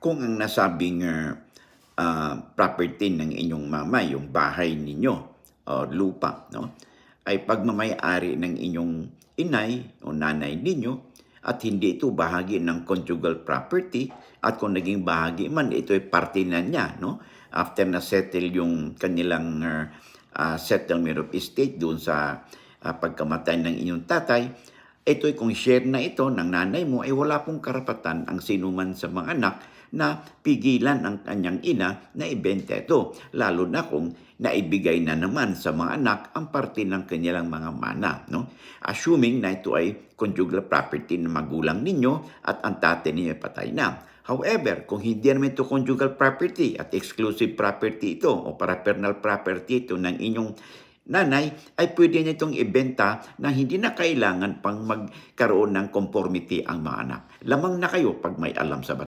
kung ang nasabing uh, property ng inyong mama, yung bahay ninyo o lupa, no, ay pagmamayari ng inyong inay o nanay ninyo at hindi ito bahagi ng conjugal property at kung naging bahagi man, ito ay parte na niya, no? After na settle yung kanilang uh, settlement of estate doon sa uh, pagkamatay ng inyong tatay, ito ay kung share na ito ng nanay mo, ay wala pong karapatan ang sinuman sa mga anak na pigilan ang kanyang ina na ibenta ito. Lalo na kung naibigay na naman sa mga anak ang parte ng kanilang mga mana. No? Assuming na ito ay conjugal property ng magulang ninyo at ang tate ninyo ay patay na. However, kung hindi naman ito conjugal property at exclusive property ito o parapernal property ito ng inyong nanay, ay pwede niya itong ibenta na hindi na kailangan pang magkaroon ng conformity ang mga anak. Lamang na kayo pag may alam sa